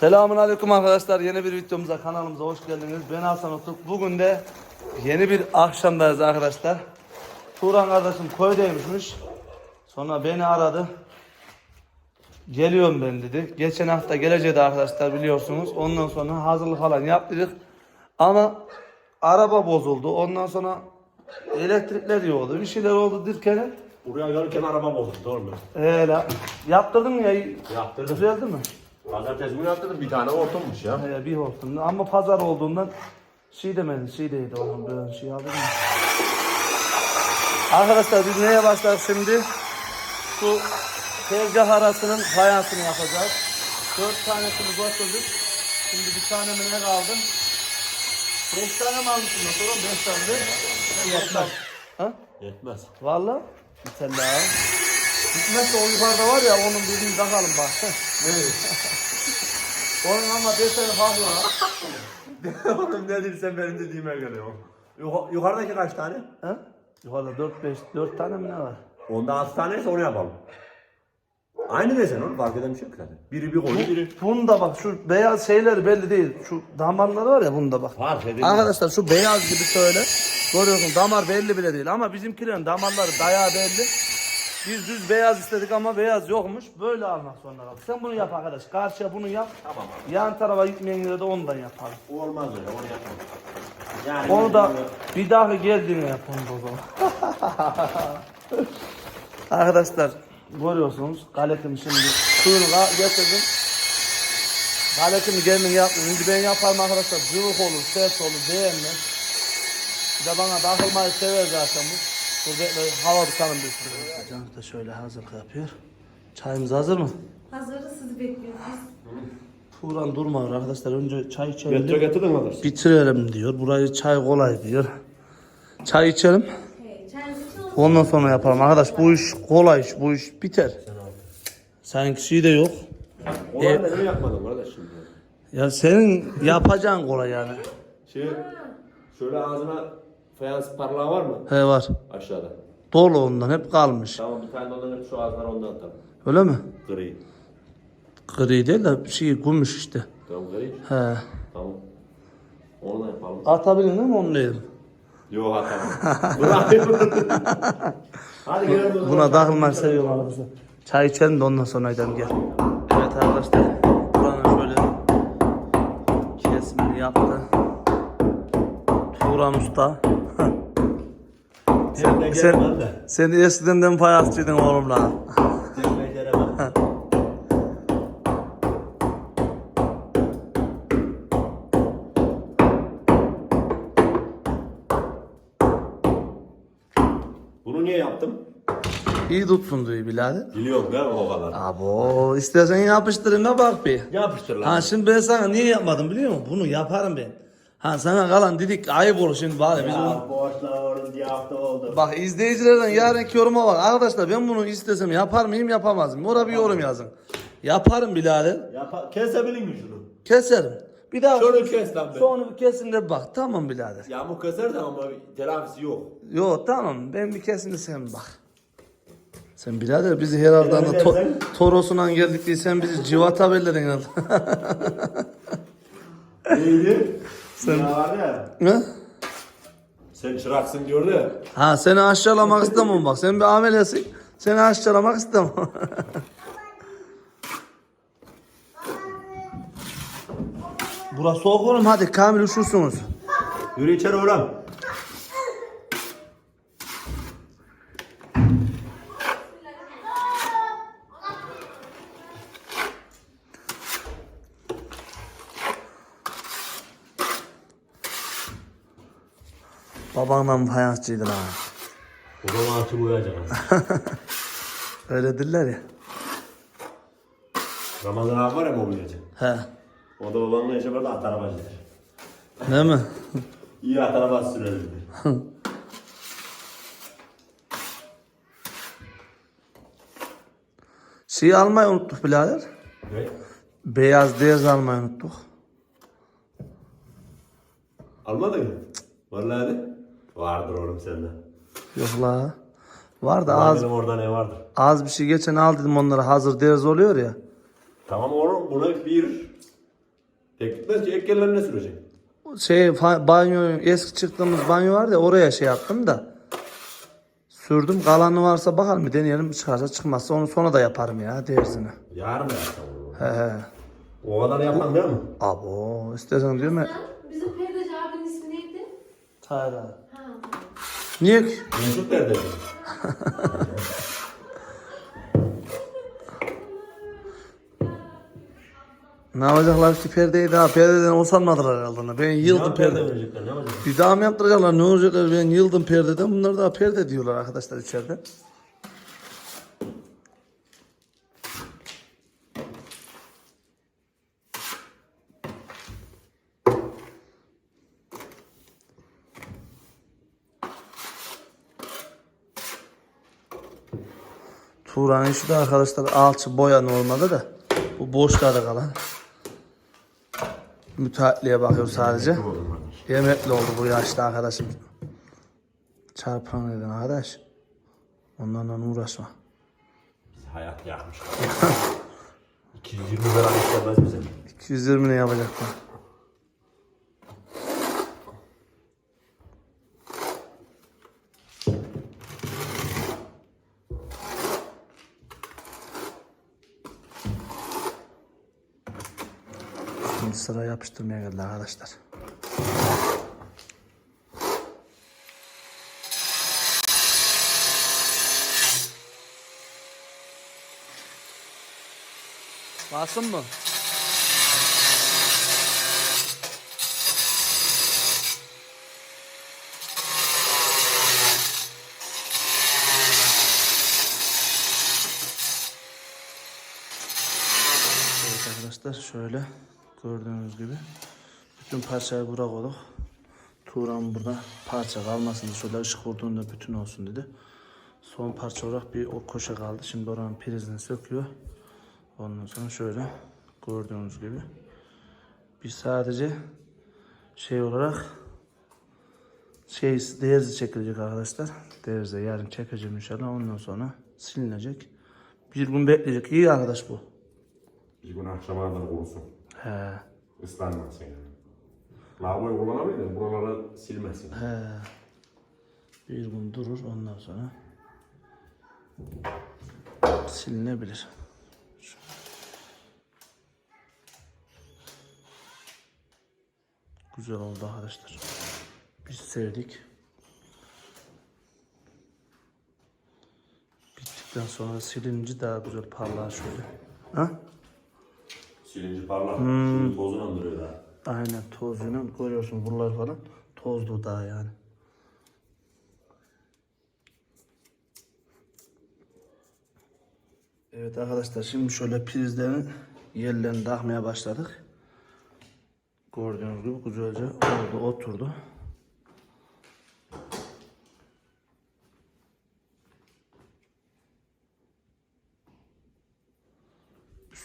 Selamun Aleyküm arkadaşlar. Yeni bir videomuza kanalımıza hoş geldiniz. Ben Hasan Otuk. Bugün de yeni bir akşamdayız arkadaşlar. Turan kardeşim köydeymişmiş. Sonra beni aradı. Geliyorum ben dedi. Geçen hafta geleceğiydi arkadaşlar biliyorsunuz. Ondan sonra hazırlık falan yaptık. Ama araba bozuldu. Ondan sonra elektrikler yoktu. Bir şeyler oldu derken Buraya gelirken araba bozuldu doğru mu? Öyle. Yaptırdın mı ya? Yaptırdım. Düzeldi mi? Pazartesi günü yaptırdım bir tane ortammış ya. He, bir hortumda ama pazar olduğundan şey demedi, şey değildi onun böyle şey aldı mı? Arkadaşlar biz neye başladık şimdi? Şu tezgah arasının fayansını yapacağız. Dört tanesini götürdük. Şimdi bir tane mi ne kaldı? Beş tane mi almışsın da sorun beş tane mi? Yetmez. Ha? Yetmez. Valla. Bir tane daha. Gitmezse o yukarıda var ya onun birini takalım bak. Onun ama beş tane farklı var. Oğlum ne dediysen benim dediğime geliyor. Yuh- yukarıdaki kaç tane? Ha? Yukarıda 4 5 4 tane mi ne var? Onda 6 taneyse onu yapalım. Aynı desen oğlum fark eden bir şey yok zaten. Biri bir koyu biri. Bunda bak şu beyaz şeyler belli değil. Şu damarları var ya bunda bak. Fark edin. Arkadaşlar şu beyaz gibi şöyle. Görüyorsun damar belli bile değil ama bizimkilerin damarları dayağı belli. Biz düz beyaz istedik ama beyaz yokmuş. Böyle almak zorunda kaldık. Sen bunu yap arkadaş. Karşıya bunu yap. Tamam. Yan tarafa gitmeyen yere de ondan yapalım. Olmaz öyle onu yapalım. Yani Onu da bir daha geldiğinde yapalım o zaman. Arkadaşlar görüyorsunuz galetim şimdi suyunu getirdim. Galetimi kendim yaptım. Şimdi ben yaparım arkadaşlar. Cıvık olur, sert olur, beğenmez. Bir de bana takılmayı sever zaten bu. Bu böyle hava tutalım bir sürü. Canı da şöyle hazırlık yapıyor. Çayımız hazır mı? Hazırız sizi bekliyoruz. Turan durmuyor arkadaşlar. Önce çay içelim. Metre getirdin kardeş. Bitirelim diyor. Burayı çay kolay diyor. Çay içelim. Çayınızı. Ondan sonra yapalım. Arkadaş bu iş kolay iş. Bu iş biter. Sanki şey de yok. Olan neden yapmadın kardeş şimdi? Ya senin yapacağın kolay yani. Şey, şöyle ağzına fayans parlağı var mı? He var. Aşağıda. Dolu ondan hep kalmış. Tamam bir tane ondan şu ağzına ondan atalım. Öyle mi? Gri. Gri değil de şey gümüş işte. Tamam gri. He. Tamam. Onu da yapalım. Atabilir mi onu dedim. Yok atamam. Hadi gel. Buna takılmayı seviyorum arkadaşlar. Çay içelim de ondan sonra gidelim gel. Evet arkadaşlar. Buranın şöyle kesimini yaptı. Turan Usta. Sen sen- de. Sen eskiden de payasçıydın oğlum lan? Sen beceremem. Bunu niye yaptım? İyi tutsun diyor birader. Biliyorum mi o kadar? Abo istersen yapıştırayım da bak bir. Yapıştır lan. Ha şimdi ben sana niye yapmadım biliyor musun? Bunu yaparım ben. Ha sana kalan dedik ayıp olur şimdi bari biz onu... boşla oğlum diye hafta oldu. Bak izleyicilerden yarınki yoruma bak. Arkadaşlar ben bunu istesem yapar mıyım yapamaz mıyım? Orada bir yorum yazın. Yaparım birader. Yapa kesebilin mi şunu? Keserim. Bir daha Şöyle kes lan be. Sonra bir kesin de bak. Tamam birader. Yağmur keser de ama telafisi yok. Yo tamam ben bir kesin de sen bak. Sen birader bizi herhalde Yani hani to Toros'undan geldik diye sen bizi civata belledin herhalde. Neydi? Sen... Ya var ya. Ha? Sen çıraksın ya. Ha seni aşağılamak istemem bak. Sen bir amelesin. Seni aşağılamak istemem. Burası soğuk oğlum hadi Kamil üşürsünüz. Yürü içeri oğlum. Babanla fayansçıydın ha. O zaman açıp uyuyacak. Öyle diller ya. Ramazan abi var ya mobilyacı. He. O da babamla yaşa burada at arabacıdır. Değil mi? İyi at arabası sürerdi. Şeyi almayı unuttuk birader. Ne? Beyaz diyez almayı unuttuk. Almadın mı? Vallahi de. Vardır oğlum sende. Yok la. Var da Az. Benim orada ne vardır? az bir şey geçen al dedim onlara hazır diyez oluyor ya. Tamam oğlum buna bir gitmez ki ek yerlerine sürecek. Şey fa- banyo eski çıktığımız banyo vardı ya oraya şey yaptım da. Sürdüm kalanı varsa bakalım bir deneyelim çıkarsa çıkmazsa onu sonra da yaparım ya dersini. Yarın mı yapsam? He he. O kadar yapan değil mi? Abo istersen diyor mu? Sen, bizim perdeci abinin ismi neydi? Tayra. Niye? Mesut nerede? Ne yapacaklar ki perdeyi daha perdeden usanmadılar herhalde. ona. Ben yıldım perde. Bir daha mı yaptıracaklar ne olacaklar ben yıldım perdeden. Bunlar daha perde diyorlar arkadaşlar içeride. Turan'ın işi de arkadaşlar alçı boya normalde de bu boşlarda kalan. Müteahhitliğe bakıyor sadece. Emekli oldu bu yaşta arkadaşım. Çarpan edin arkadaş. Onlarla uğraşma. Hayat yakmış. 220 lira istemez bize. 220 ne yapacaklar? Şimdi sıra yapıştırmaya geldi arkadaşlar. Basın mı? Evet arkadaşlar şöyle gördüğünüz gibi bütün parçayı buraya koyduk. Turan burada parça kalmasın diye şöyle ışık vurduğunda bütün olsun dedi. Son parça olarak bir o koşa kaldı. Şimdi oranın prizini söküyor. Ondan sonra şöyle gördüğünüz gibi biz sadece şey olarak şey derzi çekilecek arkadaşlar. Derzi yarın çekeceğim inşallah. Ondan sonra silinecek. Bir gün bekleyecek. İyi arkadaş bu. Bir gün akşama kadar kurusun. He. Islanmasın yani. Lavaboyu kullanabilir buraları silmesin. He. Bir gün durur ondan sonra silinebilir. Güzel oldu arkadaşlar. Biz sevdik. Bittikten sonra silince daha güzel parlar şöyle. Ha? Silinci parlar. Şimdi tozunu andırıyor daha. Aynen tozuyla görüyorsun buralar falan tozlu daha yani. Evet arkadaşlar şimdi şöyle prizlerin yerlerini takmaya başladık. Gördüğünüz gibi güzelce oldu oturdu.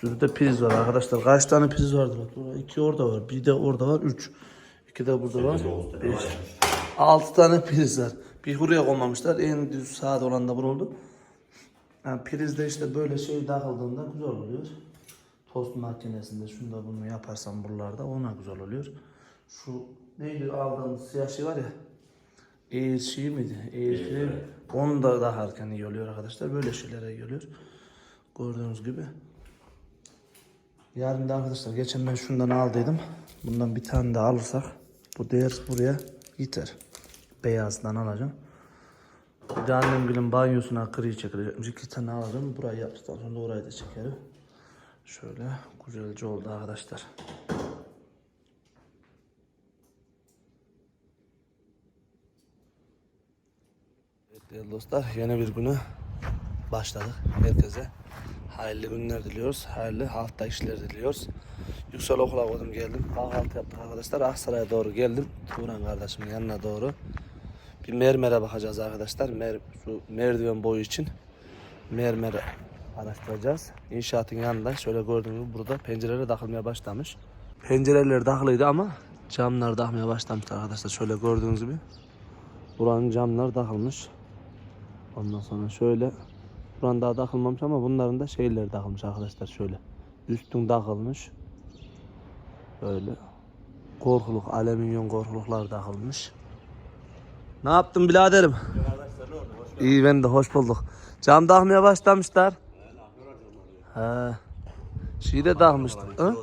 Sürü de priz var arkadaşlar. Kaç tane priz vardı bak. İki orada var. Bir de orada var. Üç. İki de burada var. Beş. Altı tane priz var. Bir buraya konmamışlar. En düz sağda olan da bu oldu. Yani prizde işte böyle şey takıldığında güzel oluyor. Tost makinesinde şunu da bunu yaparsam buralarda ona güzel oluyor. Şu neydi aldığımız siyah şey var ya. Air şey miydi? Air şey. Onu da takarken iyi oluyor arkadaşlar. Böyle şeylere iyi oluyor. Gördüğünüz gibi. Yarın da arkadaşlar geçen ben şundan aldıydım. Bundan bir tane daha alırsak bu değer buraya yeter. Beyazdan alacağım. Bir de annem gülün banyosuna kırıyı çekilecekmiş. İki tane alacağım. Burayı yaptıktan sonra orayı da çekerim. Şöyle güzelce oldu arkadaşlar. Evet değerli dostlar yeni bir güne başladık. Herkese hayırlı günler diliyoruz. Hayırlı hafta işler diliyoruz. Yüksel okula koydum geldim. Kahvaltı yaptık arkadaşlar. Aksaray'a doğru geldim. Turan kardeşimin yanına doğru. Bir mermere bakacağız arkadaşlar. Mer şu merdiven boyu için mermere araştıracağız. İnşaatın yanında şöyle gördüğünüz gibi burada pencereler takılmaya başlamış. Pencereler takılıydı ama camlar takmaya başlamış arkadaşlar. Şöyle gördüğünüz gibi. Buranın camlar takılmış. Ondan sonra şöyle buranın daha takılmamış ama bunların da şeyleri takılmış arkadaşlar şöyle. Üstün takılmış. Böyle korkuluk, alüminyum korkuluklar takılmış. Ne yaptın biraderim? İyi ben de hoş bulduk. Cam takmaya başlamışlar. He. Şey de takmıştı. Ha?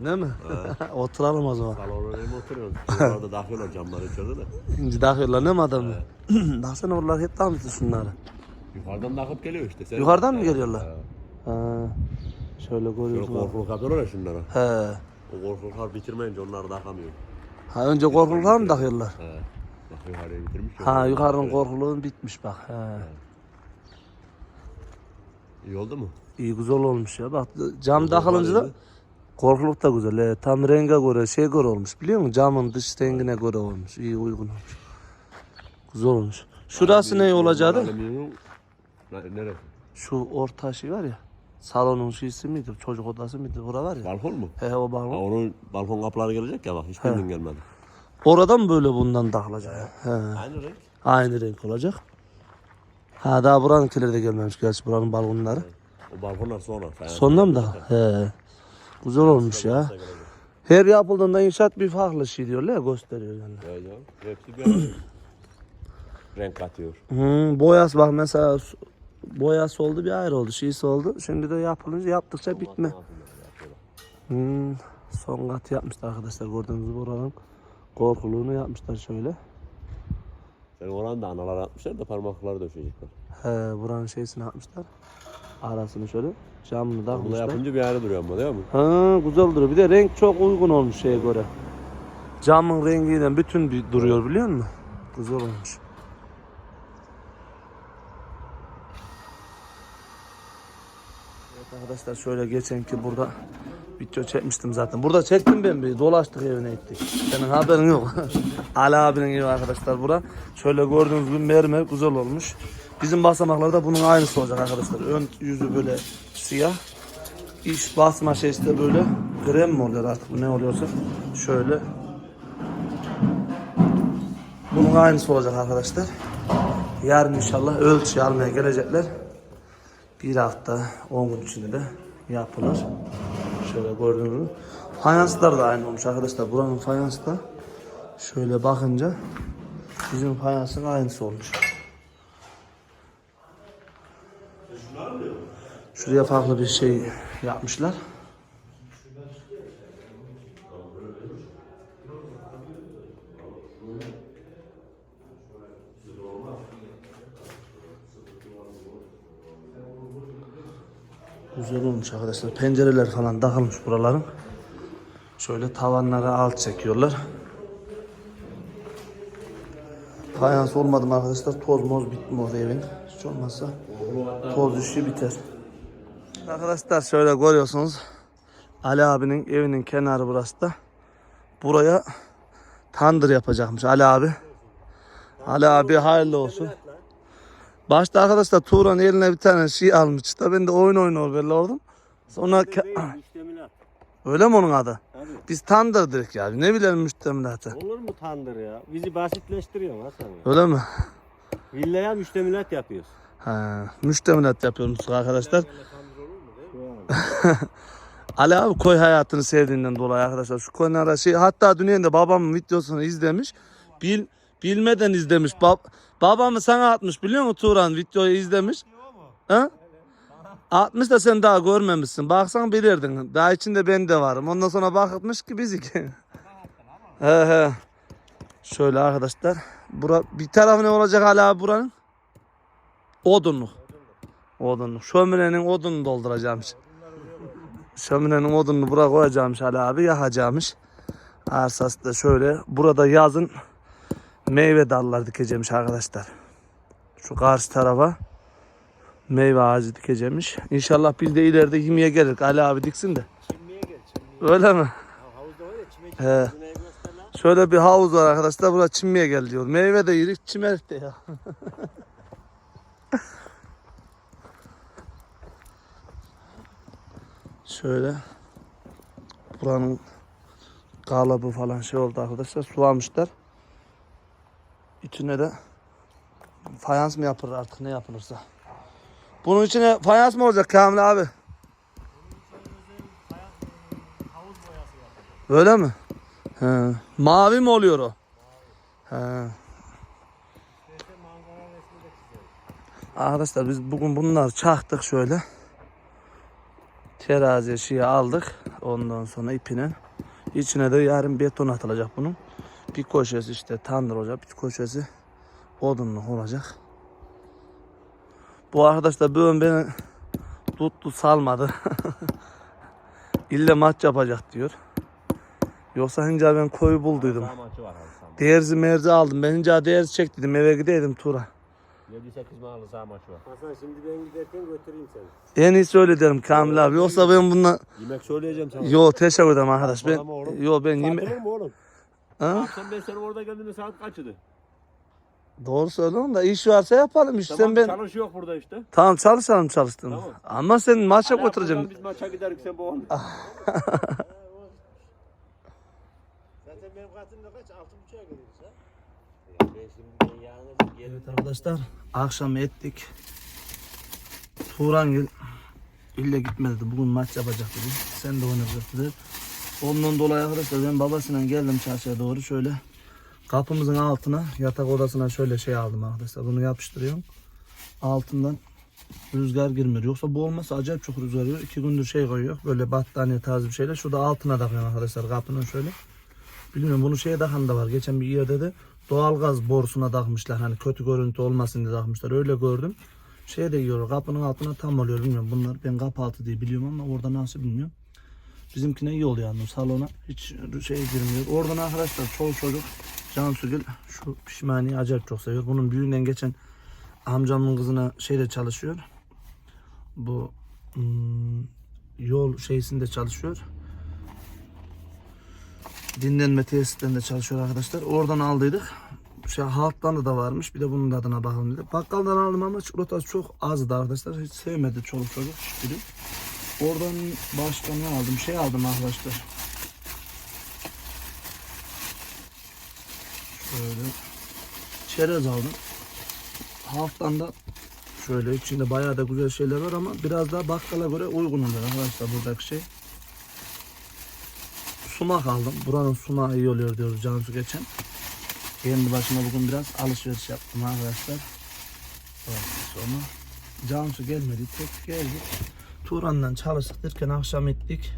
Ne mi? Oturalım o zaman. Salonuna hem oturuyoruz. Orada takıyorlar camları içeride de. İnci takıyorlar ne mi adamı? Baksana oralar hep takmıştı şunları. Yukarıdan takıp geliyor işte. Sen Yukarıdan mı geliyorlar? Ha. Şöyle Böyle görüyorsun. korkuluk yapıyorlar ya şunlara. He. O korkuluklar bitirmeyince onları takamıyor. Ha önce korkuluklar mı takıyorlar? He. Bak yukarıya bitirmiş. ya. Ha yukarının korkuluğun bitmiş bak. He. İyi oldu mu? İyi güzel olmuş ya. Bak cam takılınca da korkuluk da güzel. He. Tam renge göre şey göre olmuş biliyor musun? Camın dış rengine göre olmuş. İyi uygun olmuş. Güzel olmuş. Şurası ne olacaktı? Alüminyum. Ne- Neresi? Şu orta şey var ya. Salonun şeysi miydi? Çocuk odası mıydı? Bura var ya. Balkon mu? He o Ha, balkon. onun balkon kapıları gelecek ya bak hiç birinden gelmedi. Orada mı böyle bundan takılacak? He. Aynı renk. Aynı renk olacak. Ha daha buranınkileri de gelmemiş gerçi buranın balkonları. O balkonlar sonra. Fayans Sonunda mı da? He. Güzel olmuş ya. Her yapıldığında inşaat bir farklı şey diyorlar gösteriyor yani. Evet ya. Hepsi bir renk katıyor. Hmm, boyası bak mesela boyası oldu bir ayrı oldu. Şeysi oldu. Şimdi de yapılınca yaptıkça bitme. Hmm, son kat yapmışlar arkadaşlar gördüğünüz gibi buranın korkuluğunu yapmışlar şöyle. Sen oranın da analar atmışlar da parmakları döşecekler. He, buranın şeysini yapmışlar. Arasını şöyle camını Bunu takmışlar. yapınca bir ayrı duruyor ama değil mi? Ha, güzel duruyor. Bir de renk çok uygun olmuş şeye göre. Camın rengiyle bütün bir duruyor biliyor musun? Güzel olmuş. Evet arkadaşlar şöyle geçenki burada video çekmiştim zaten. Burada çektim ben bir dolaştık evine gittik. Senin haberin yok. Ali abinin evi arkadaşlar bura. Şöyle gördüğünüz gibi mermer güzel olmuş. Bizim basamaklarda bunun aynısı olacak arkadaşlar. Ön yüzü böyle siyah. İş basma şeysi de böyle krem mi oluyor artık bu ne oluyorsa şöyle bunun aynısı olacak arkadaşlar yarın inşallah ölçü almaya gelecekler bir hafta 10 gün içinde de yapılır şöyle gördüğünüz gibi. Fayanslar da aynı olmuş arkadaşlar. Buranın fayansı da şöyle bakınca bizim fayansın aynısı olmuş. Şuraya farklı bir şey yapmışlar. Güzel olmuş arkadaşlar. Pencereler falan takılmış buraların. Şöyle tavanları alt çekiyorlar. Fayans olmadı mı arkadaşlar? Toz moz bitmiyor evin. Hiç olmazsa toz işi biter. Arkadaşlar şöyle görüyorsunuz. Ali abinin evinin kenarı burası da. Buraya tandır yapacakmış Ali abi. Ali abi hayırlı olsun. Başta arkadaşlar Turan eline bir tane şey almış da ben de oyun oynuyor belli oldum. Sonra Müştemilat. öyle mi onun adı? Tabii. Biz tandır dedik ya. Ne bilelim müştemilatı. Olur mu tandır ya? Bizi basitleştiriyor Hasan ya. Öyle mi? Villaya müştemilat yapıyoruz. Ha, müştemilat yapıyoruz arkadaşlar. Ali abi koy hayatını sevdiğinden dolayı arkadaşlar. Şu koyun şey hatta dün de babamın videosunu izlemiş. Bil, bilmeden izlemiş. Bab, babamı sana atmış biliyor musun Turan videoyu izlemiş. Ha? Atmış da sen daha görmemişsin. Baksan bilirdin. Daha içinde ben de varım. Ondan sonra bakmış ki bizi ki. he he. Şöyle arkadaşlar. Bura, bir tarafı ne olacak abi buranın? Odunluk. Odunluk. Şöminenin odunu dolduracağımız. Şöminenin odununu buraya koyacağımış Ali abi yakacağımış. Arsası da şöyle. Burada yazın meyve dallar dikeceğimiş arkadaşlar. Şu karşı tarafa meyve ağacı dikeceğimiş. İnşallah biz de ileride yemeğe gelir. Ali abi diksin de. Çimliğe gel çimliğe. Öyle mi? Havuzda var ya çime He. çimliğe. Şöyle bir havuz var arkadaşlar. Buraya çinmeye gel diyor. Meyve de yedik, çimerik de ya. Şöyle. Buranın kalıbı falan şey oldu arkadaşlar. Sulamışlar. İçine de fayans mı yapılır artık ne yapılırsa. Bunun içine fayans mı olacak Kamil abi? Öyle mi? He. Mavi mi oluyor o? He. Arkadaşlar biz bugün bunlar çaktık şöyle. Terazi şeyi aldık. Ondan sonra ipine. İçine de yarın beton atılacak bunun. Bir köşesi işte tandır olacak. Bir köşesi odunluk olacak. Bu arkadaş da bugün beni tuttu salmadı. İlle maç yapacak diyor. Yoksa hinca ben koyu bulduydum. Derzi merzi aldım. Ben hinca derzi çek dedim eve gideydim tura. 7-8 mahalle sağ maçı var. Hasan şimdi ben giderken götüreyim seni. En iyisi öyle derim Kamil abi. Yoksa ben bununla... Yemek söyleyeceğim sana. Yo teşekkür ederim arkadaş. Ben... Yo ben Saat yeme... olur mu oğlum? Ha? Akşam ben senin orada geldiğinde saat kaçıydı? Doğru söylüyorum da iş varsa yapalım işte. Tamam Sen ben... çalış yok burada işte. Tamam çalışalım çalıştım. Tamam. Ama sen maça Hala götüreceğim. Biz maça giderik sen bu on. Zaten benim katımda kaç? Altı buçuğa geliyoruz ha. Evet arkadaşlar akşam ettik. Turan ille gitme dedi. Bugün maç yapacak dedi. Sen de oynayacak dedi. Ondan dolayı arkadaşlar ben babasıyla geldim çarşıya doğru şöyle. Kapımızın altına yatak odasına şöyle şey aldım arkadaşlar. Bunu yapıştırıyorum. Altından rüzgar girmiyor. Yoksa bu olmasa acayip çok rüzgar giriyor. İki gündür şey koyuyor. Böyle battaniye tarzı bir şeyler. Şurada altına takıyorum arkadaşlar kapının şöyle. Bilmiyorum bunu şeye takan da var. Geçen bir yerde de doğalgaz borusuna takmışlar. Hani kötü görüntü olmasın diye takmışlar. Öyle gördüm. Şey de yiyor. Kapının altına tam oluyor. Bilmiyorum bunlar ben kapı altı diye biliyorum ama orada nasıl bilmiyorum. Bizimkine iyi oluyor yani salona. Hiç şey girmiyor. Oradan arkadaşlar çoğu çocuk Cansugül şu pişmaniyi acayip çok seviyor. Bunun büyüğünden geçen amcamın kızına şeyde çalışıyor. Bu hmm, yol şeysinde çalışıyor dinlenme tesislerinde çalışıyor arkadaşlar. Oradan aldıydık. Şey halktan da varmış. Bir de bunun da adına bakalım dedik. Bakkaldan aldım ama çikolatası çok azdı arkadaşlar. Hiç sevmedi çoluk çocuk hiçbiri. Oradan başka ne aldım? Şey aldım arkadaşlar. Şöyle çerez aldım. Halktan da şöyle içinde bayağı da güzel şeyler var ama biraz daha bakkala göre uygun oluyor arkadaşlar buradaki şey sumak aldım. Buranın sumağı iyi oluyor diyoruz Cansu geçen. Kendi başıma bugün biraz alışveriş yaptım arkadaşlar. Evet, sonra Cansu gelmedi. Tek geldi. Turan'dan çalıştık akşam ettik.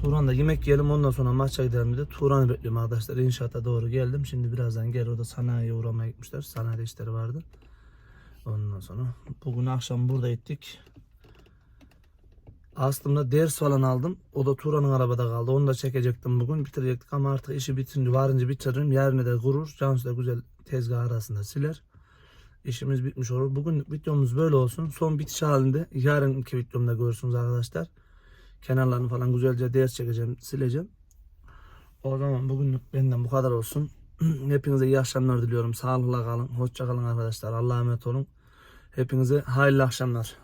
Turan'da yemek yiyelim ondan sonra maça gidelim dedi. Turan'ı bekliyorum arkadaşlar. İnşaata doğru geldim. Şimdi birazdan gel o da sanayiye uğramaya gitmişler. Sanayide işleri vardı. Ondan sonra bugün akşam burada ettik. Aslında ders falan aldım. O da Turan'ın arabada kaldı. Onu da çekecektim bugün. Bitirecektik ama artık işi bitince varınca bitiririm. Yarın da kurur. Cansu da güzel tezgah arasında siler. İşimiz bitmiş olur. Bugün videomuz böyle olsun. Son bitiş halinde yarınki videomda görürsünüz arkadaşlar. Kenarlarını falan güzelce ders çekeceğim, sileceğim. O zaman bugünlük benden bu kadar olsun. Hepinize iyi akşamlar diliyorum. Sağlıkla kalın. Hoşça kalın arkadaşlar. Allah'a emanet olun. Hepinize hayırlı akşamlar.